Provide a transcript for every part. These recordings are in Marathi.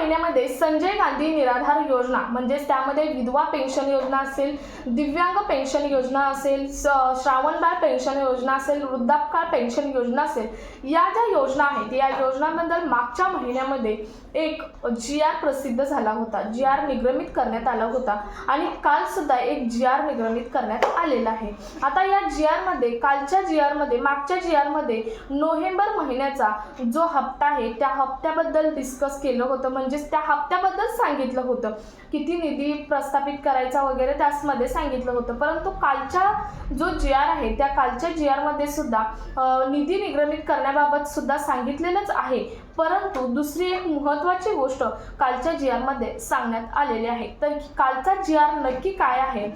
महिन्यामध्ये संजय गांधी निराधार योजना म्हणजेच त्यामध्ये विधवा पेन्शन योजना असेल दिव्यांग पेन्शन योजना असेल स- श्रावणबाळ पेन्शन योजना असेल वृद्धापकाळ पेन्शन योजना असेल या ज्या योजना आहेत या योजनांबद्दल मागच्या महिन्यामध्ये एक जी आर प्रसिद्ध झाला होता. जी आर निगमित करण्यात आला होता आणि काल सुद्धा एक जी आर निगमित करण्यात आलेला आहे. आता या जी आरमध्ये कालच्या जी आरमध्ये मागच्या जी आरमध्ये नोव्हेंबर महिन्याचा जो हप्ता आहे त्या हप्त्याबद्दल डिस्कस केलं होतं. म्हणजे म्हणजेच त्या हप्त्याबद्दल सांगितलं होतं. किती निधी प्रस्थापित करायचा वगैरे त्याचमध्ये सांगितलं होतं. परंतु कालच्या जो जी आर आहे त्या कालच्या जी आरमध्ये सुद्धा निधी निगमित करण्याबाबत सुद्धा सांगितलेलंच आहे. परंतु दुसरी एक महत्त्वाची गोष्ट कालच्या जी आरमध्ये सांगण्यात आलेली आहे. तर कालचा जी आर नक्की काय आहे?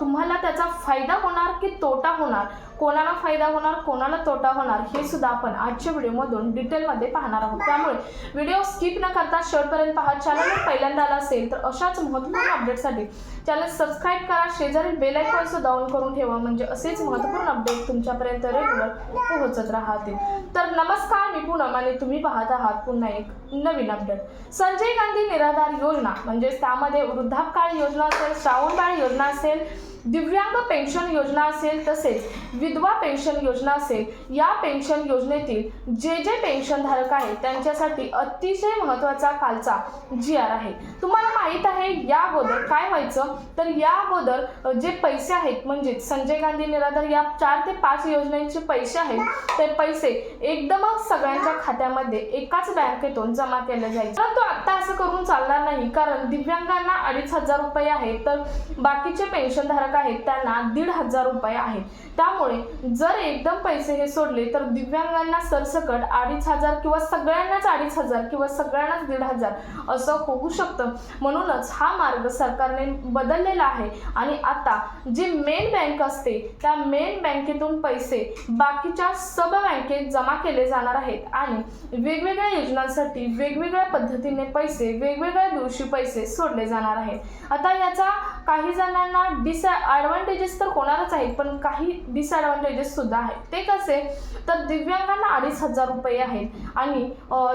तुम्हाला त्याचा फायदा होणार की तोटा होणार? कोणाला फायदा होणार कोणाला तोटा होणार हे सुद्धा आपण आजच्या व्हिडिओमधून डिटेलमध्ये पाहणार आहोत. त्यामुळे व्हिडिओ स्किप न करता शेवटपर्यंत पहा. चॅनलवर पहिल्यांदा आला असेल तर अशाच महत्त्वपूर्ण अपडेटसाठी चॅनल सबस्क्राईब करा. शेजारी बेल आयकॉन सुद्धा ऑन करून ठेवा. म्हणजे असेच महत्त्वपूर्ण अपडेट तुमच्यापर्यंत रेग्युलर पोहोचत राहतील. तर नमस्कार मी पूनम आणि तुम्ही पाहत आहात पुन्हा एक नवीन अपडेट संजय गांधी निराधार योजना म्हणजेच त्यामध्ये वृद्धापकाळ योजना असेल श्रावणबाळ योजना असेल दिव्यांग पेन्शन योजना असेल तसेच विधवा पेन्शन योजना असेल या पेन्शन योजनेतील जे जे पेन्शनधारक आहेत त्यांच्यासाठी अतिशय महत्त्वाचा कालचा जी आर आहे. तुम्हाला माहीत आहे या अगोदर काय व्हायचं? तर या अगोदर जे पैसे आहेत म्हणजेच संजय गांधी निराधार या चार ते पाच योजनेचे पैसे आहेत ते पैसे एकदमच सगळ्यांच्या खात्यामध्ये एकाच बँकेतून जमा केले जायचे. परंतु आता असं करून चालणार नाही कारण दिव्यांगांना अडीच हजार रुपये आहेत तर बाकीचे पेन्शनधारक आहेत त्यांना दीड हजार रुपये आहेत. त्यामुळे जर एकदम पैसे हे सोडले तर दिव्यांगांना सरसकट अडीच हजार किंवा सगळ्यांनाच अडीच हजार किंवा सगळ्यांनाच दीड हजार असं होऊ शकतं. म्हणूनच हा मार्ग सरकारने बदललेला आहे. आणि आता जी मेन बँक असते त्या मेन बँकेतून पैसे बाकीच्या सब बँकेत जमा केले जाणार आहेत. आणि वेगवेगळ्या योजनांसाठी वेगवेगळ्या पद्धतीने पैसे वेगवेगळ्या दिवशी पैसे सोडले जाणार आहेत. आता याचा काही जणांना डिसॲडव्हान्टेजेस तर होणारच आहेत पण काही डिसॲडव्हान्टेजेस सुद्धा आहेत. ते कसे? तर दिव्यांगांना अडीच हजार रुपये आहेत आणि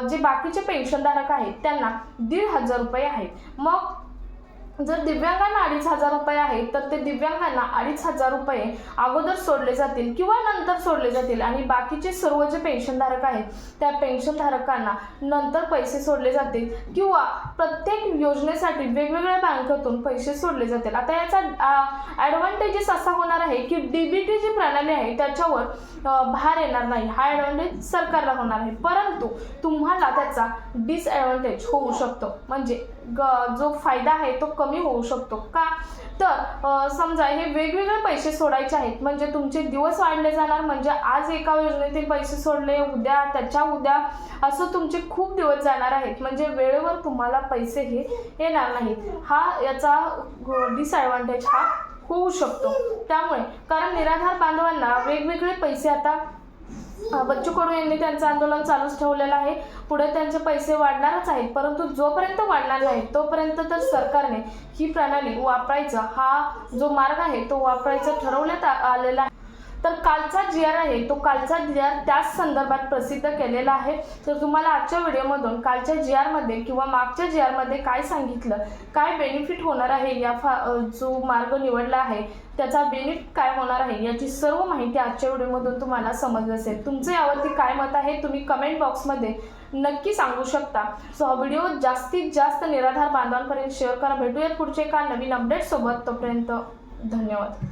जे बाकीचे पेन्शनधारक आहेत त्यांना दीड हजार रुपये आहेत. मग जर दिव्यांगांना अडीच हजार रुपये आहेत तर ते दिव्यांगांना अडीच हजार रुपये अगोदर सोडले जातील किंवा नंतर सोडले जातील. आणि बाकीचे सर्व जे पेन्शनधारक आहेत त्या पेन्शनधारकांना नंतर पैसे सोडले जातील किंवा प्रत्येक योजनेसाठी वेगवेगळ्या बँकेतून पैसे सोडले जातील. आता याचा ॲडव्हान्टेजेस असा होणार आहे की डी बी टी जी प्रणाली आहे त्याच्यावर भार येणार नाही. हा ॲडव्हान्टेज सरकारला होणार आहे. परंतु तुम्हाला त्याचा डिसॲडव्हान्टेज होऊ शकतो. म्हणजे ग जो फायदा आहे तो कमी होऊ शकतो. का? तर समजा हे वेगवेगळे पैसे सोडायचे आहेत. म्हणजे तुमचे दिवस वाढले जाणार म्हणजे आज एका योजनेतील पैसे सोडले उद्या त्याच्या उद्या असं तुमचे खूप दिवस जाणार आहेत. म्हणजे वेळेवर तुम्हाला पैसे हे येणार नाहीत. हा याचा डिसॲडव्हान्टेज हा होऊ शकतो. त्यामुळे कारण निराधार बांधवांना वेगवेगळे पैसे आता बच्चू कडू यांनी त्यांचं आंदोलन चालूच ठेवलेलं आहे. पुढे त्यांचे पैसे वाढणारच आहेत परंतु जोपर्यंत वाढणार नाही तोपर्यंत तर सरकारने ही प्रणाली वापरायचा हा जो मार्ग आहे तो वापरायचा ठरवण्यात आलेला आहे. तर कालचा जी आर आहे तो कालचा जी आर त्याच संदर्भात प्रसिद्ध केलेला आहे. तर तुम्हाला आजच्या व्हिडिओमधून कालच्या जी आरमध्ये किंवा मागच्या जी आरमध्ये काय सांगितलं काय बेनिफिट होणार आहे या फा जो मार्ग निवडला आहे त्याचा बेनिफिट काय होणार आहे याची सर्व माहिती आजच्या व्हिडिओमधून तुम्हाला समजलं असेल. तुमचं यावरती काय मत आहे तुम्ही कमेंट बॉक्समध्ये नक्की सांगू शकता. सो हा व्हिडिओ जास्तीत जास्त निराधार बांधवांपर्यंत शेअर करा. भेटूयात पुढचे एका नवीन अपडेटसोबत तोपर्यंत धन्यवाद.